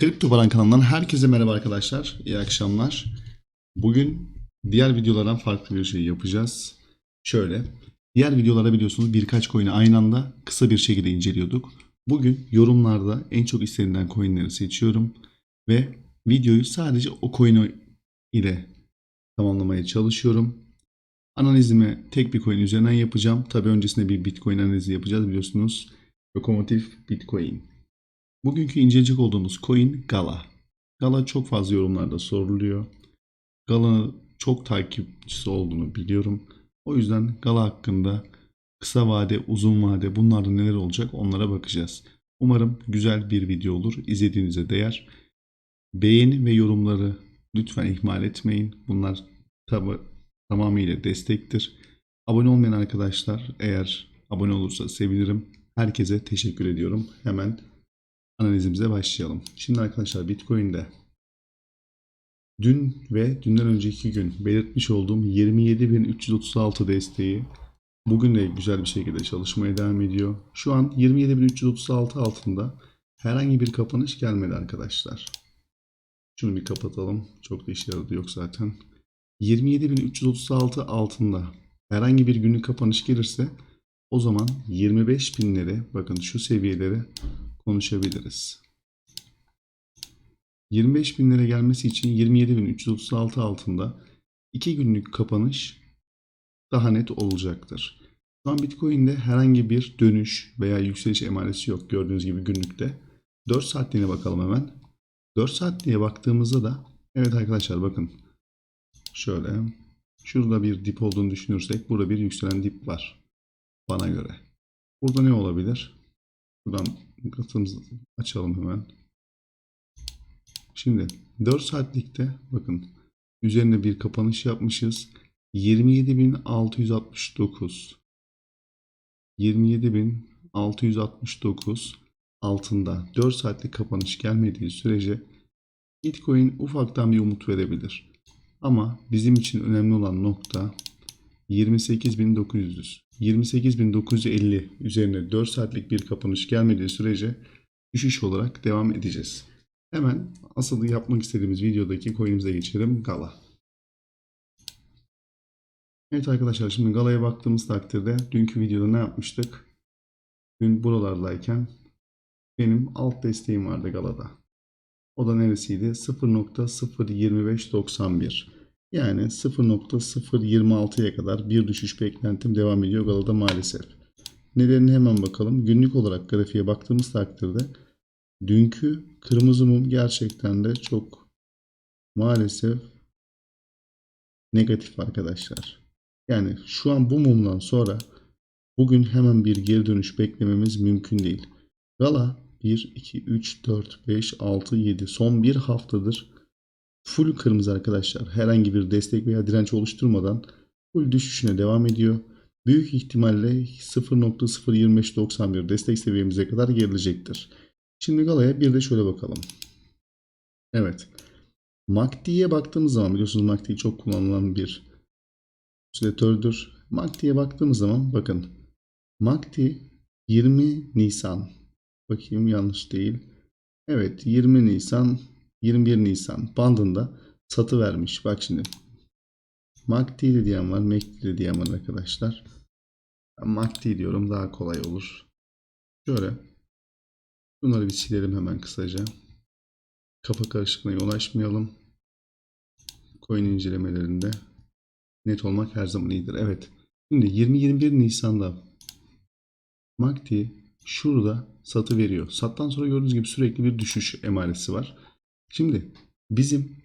Kripto Baran kanalından herkese merhaba arkadaşlar. İyi akşamlar. Bugün diğer videolardan farklı bir şey yapacağız. Şöyle. Diğer videolarda biliyorsunuz birkaç coin'i aynı anda kısa bir şekilde inceliyorduk. Bugün yorumlarda en çok istenilen coin'leri seçiyorum. Ve videoyu sadece o coin ile tamamlamaya çalışıyorum. Analizimi tek bir coin üzerinden yapacağım. Tabi öncesinde bir Bitcoin analizi yapacağız biliyorsunuz. Lokomotif Bitcoin. Bugünkü inceleyecek olduğumuz coin Gala. Gala çok fazla yorumlarda soruluyor. Gala çok takipçisi olduğunu biliyorum. O yüzden Gala hakkında kısa vade, uzun vade bunlarda neler olacak onlara bakacağız. Umarım güzel bir video olur. İzlediğinize değer. Beğeni ve yorumları lütfen ihmal etmeyin. Bunlar tabi tamamıyla destektir. Abone olmayan arkadaşlar eğer abone olursa sevinirim. Herkese teşekkür ediyorum. Hemen analizimize başlayalım. Şimdi arkadaşlar Bitcoin'de dün ve dünden önceki gün belirtmiş olduğum 27.336 desteği bugün de güzel bir şekilde çalışmaya devam ediyor. Şu an 27.336 altında herhangi bir kapanış gelmedi arkadaşlar. Şunu bir kapatalım. Çok da işe yaradı yok zaten. 27.336 altında herhangi bir günlük kapanış gelirse o zaman 25.000'lere bakın şu seviyelere konuşabiliriz. 25 bin lira gelmesi için 27.336 altında 2 günlük kapanış daha net olacaktır. Şu an Bitcoin'de herhangi bir dönüş veya yükseliş emaresi yok gördüğünüz gibi günlükte. 4 saatliğine bakalım hemen. 4 saatliğe baktığımızda da evet arkadaşlar bakın şöyle şurada bir dip olduğunu düşünürsek burada bir yükselen dip var bana göre. Burada ne olabilir? Buradan Grafiğimizi açalım hemen. Şimdi 4 saatlikte bakın üzerine bir kapanış yapmışız. 27.669 27.669 altında 4 saatlik kapanış gelmediği sürece Bitcoin ufaktan bir umut verebilir. Ama bizim için önemli olan nokta 28.900. 28.950 üzerine 4 saatlik bir kapanış gelmediği sürece düşüş olarak devam edeceğiz. Hemen asıl yapmak istediğimiz videodaki coin'imize geçelim. Gala. Evet arkadaşlar şimdi Gala'ya baktığımız takdirde dünkü videoda ne yapmıştık? Dün buralardayken benim alt desteğim vardı Gala'da. O da neresiydi? 0.02591. Yani 0.026'ya kadar bir düşüş beklentim devam ediyor Galada maalesef. Nedenine hemen bakalım. Günlük olarak grafiğe baktığımız takdirde dünkü kırmızı mum gerçekten de çok maalesef negatif arkadaşlar. Yani şu an bu mumdan sonra bugün hemen bir geri dönüş beklememiz mümkün değil. Gala 1, 2, 3, 4, 5, 6, 7 son bir haftadır full kırmızı arkadaşlar. Herhangi bir destek veya direnç oluşturmadan full düşüşüne devam ediyor. Büyük ihtimalle 0.02591 destek seviyemize kadar gerilecektir. Şimdi Gala'ya bir de şöyle bakalım. Evet. MACD'ye baktığımız zaman biliyorsunuz MACD çok kullanılan bir süretördür. MACD'ye baktığımız zaman bakın MACD 20 Nisan bakayım yanlış değil. Evet 20 Nisan 21 Nisan bandında satı vermiş. Bak şimdi. MACD de diyen var. MACD de diyen var arkadaşlar. Ben MACD diyorum. Daha kolay olur. Şöyle. Bunları bir silelim hemen kısaca. Kafa karışıklığına yol açmayalım. Coin incelemelerinde net olmak her zaman iyidir. Evet. Şimdi 20-21 Nisan'da MACD şurada satı veriyor. Sattan sonra gördüğünüz gibi sürekli bir düşüş emaresi var. Şimdi bizim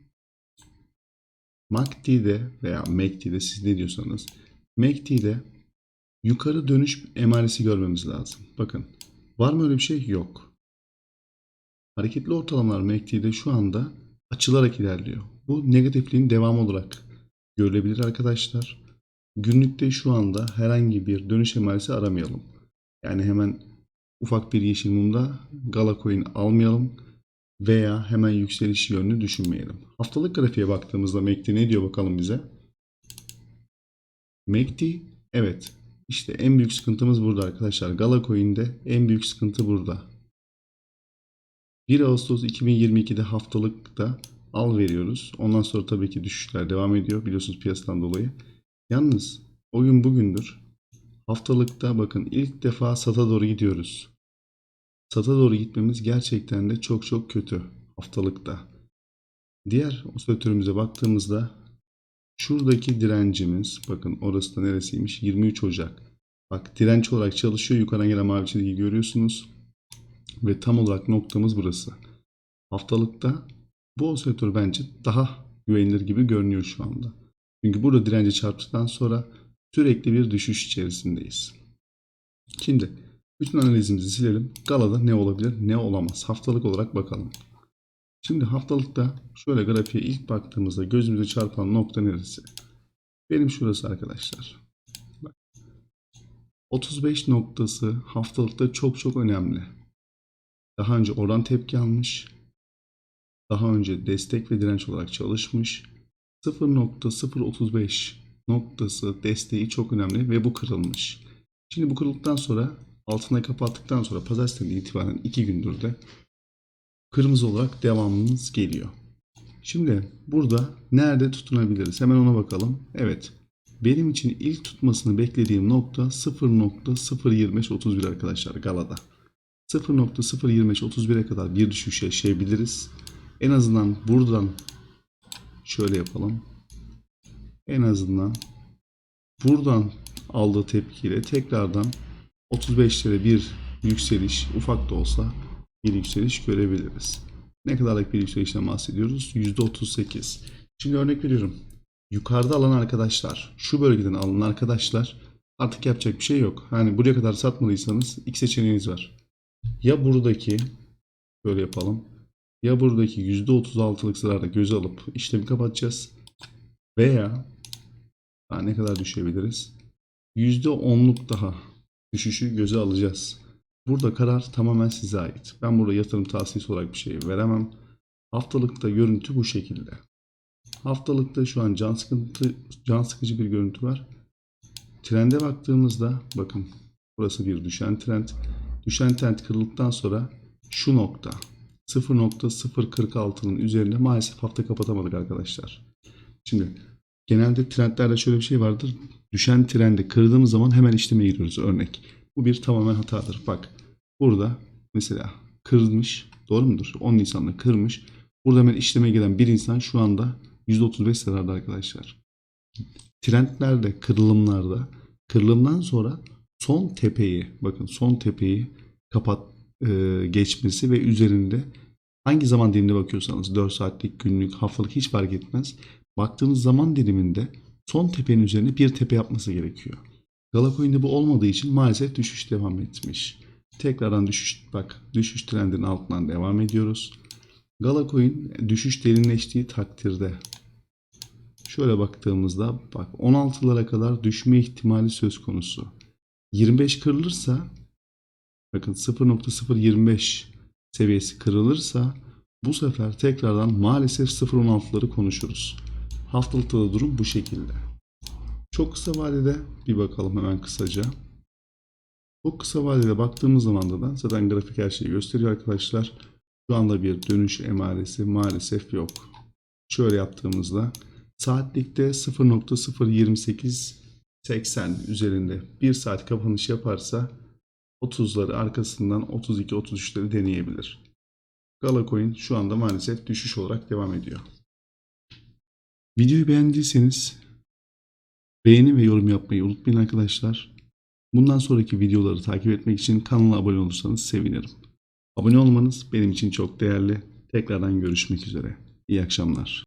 MACD'de veya MACD'de siz ne diyorsanız MACD'de yukarı dönüş emaresi görmemiz lazım. Bakın var mı öyle bir şey? Yok. Hareketli ortalamalar MACD'de şu anda açılarak ilerliyor. Bu negatifliğin devamı olarak görülebilir arkadaşlar. Günlükte şu anda herhangi bir dönüş emaresi aramayalım. Yani hemen ufak bir yeşil mumda Gala Coin almayalım veya hemen yükseliş yönünü düşünmeyelim. Haftalık grafiğe baktığımızda MACD ne diyor bakalım bize? MACD evet işte en büyük sıkıntımız burada arkadaşlar. Gala Coin'de en büyük sıkıntı burada. 1 Ağustos 2022'de haftalıkta al veriyoruz. Ondan sonra tabii ki düşüşler devam ediyor biliyorsunuz piyasadan dolayı. Yalnız o gün bugündür haftalıkta bakın ilk defa sata doğru gidiyoruz. Sata doğru gitmemiz gerçekten de çok çok kötü haftalıkta. Diğer osilatörümüze baktığımızda şuradaki direncimiz bakın orası da neresiymiş 23 Ocak. Bak direnç olarak çalışıyor yukarıdan gelen mavi çizgiyi görüyorsunuz. Ve tam olarak noktamız burası. Haftalıkta bu osilatör bence daha güvenilir gibi görünüyor şu anda. Çünkü burada dirence çarptıktan sonra sürekli bir düşüş içerisindeyiz. Şimdi bütün analizimizi silelim. Galada ne olabilir ne olamaz. Haftalık olarak bakalım. Şimdi haftalıkta şöyle grafiğe ilk baktığımızda gözümüze çarpan nokta neresi? Benim şurası arkadaşlar. Bak. 35 noktası haftalıkta çok çok önemli. Daha önce oran tepki almış. Daha önce destek ve direnç olarak çalışmış. 0.035 noktası desteği çok önemli ve bu kırılmış. Şimdi bu kırıldıktan sonra altına kapattıktan sonra pazartesinden itibaren 2 gündür de kırmızı olarak devamımız geliyor. Şimdi burada nerede tutunabiliriz? Hemen ona bakalım. Evet. Benim için ilk tutmasını beklediğim nokta 0.02531 arkadaşlar Galada. 0.02531'e kadar bir düşüş yaşayabiliriz. En azından buradan şöyle yapalım. En azından buradan aldığı tepkiyle tekrardan 35'lere bir yükseliş ufak da olsa bir yükseliş görebiliriz. Ne kadarlık bir yükselişten bahsediyoruz? %38. Şimdi örnek veriyorum. Yukarıda alan arkadaşlar, şu bölgeden alan arkadaşlar artık yapacak bir şey yok. Hani buraya kadar satmadıysanız iki seçeneğiniz var. Ya buradaki böyle yapalım. Ya buradaki %36'lık zararda göze alıp işlemi kapatacağız. Veya daha ne kadar düşebiliriz? %10'luk daha düşüşü göze alacağız. Burada karar tamamen size ait. Ben burada yatırım tavsiyesi olarak bir şey veremem. Haftalıkta görüntü bu şekilde. Haftalıkta şu an can sıkıntı, can sıkıcı bir görüntü var. Trende baktığımızda bakın burası bir düşen trend. Düşen trend kırıldıktan sonra şu nokta 0.046'nın üzerinde maalesef hafta kapatamadık arkadaşlar. Şimdi genelde trendlerde şöyle bir şey vardır. Düşen trendi kırdığımız zaman hemen işleme giriyoruz örnek. Bu bir tamamen hatadır. Bak burada mesela kırılmış doğru mudur? 10 Nisan'da kırmış. Burada hemen işleme giren bir insan şu anda %35 zararda arkadaşlar. Trendlerde, kırılımlarda kırılımdan sonra son tepeyi bakın son tepeyi kapat e, geçmesi ve üzerinde hangi zaman dilimine bakıyorsanız 4 saatlik, günlük, haftalık hiç fark etmez. Baktığınız zaman diliminde son tepenin üzerine bir tepe yapması gerekiyor. Galacoin'de bu olmadığı için maalesef düşüş devam etmiş. Tekrardan düşüş bak düşüş trendinin altından devam ediyoruz. Galacoin düşüş derinleştiği takdirde şöyle baktığımızda bak 16'lara kadar düşme ihtimali söz konusu. 25 kırılırsa bakın 0.025 seviyesi kırılırsa bu sefer tekrardan maalesef 0.16'ları konuşuruz. Haftalıkta da durum bu şekilde. Çok kısa vadede bir bakalım hemen kısaca. Çok kısa vadede baktığımız zaman da zaten grafik her şeyi gösteriyor arkadaşlar. Şu anda bir dönüş emaresi maalesef yok. Şöyle yaptığımızda saatlikte 0.02880 üzerinde 1 saat kapanış yaparsa 30'ları arkasından 32-33'leri deneyebilir. Galacoin şu anda maalesef düşüş olarak devam ediyor. Videoyu beğendiyseniz beğeni ve yorum yapmayı unutmayın arkadaşlar. Bundan sonraki videoları takip etmek için kanala abone olursanız sevinirim. Abone olmanız benim için çok değerli. Tekrardan görüşmek üzere. İyi akşamlar.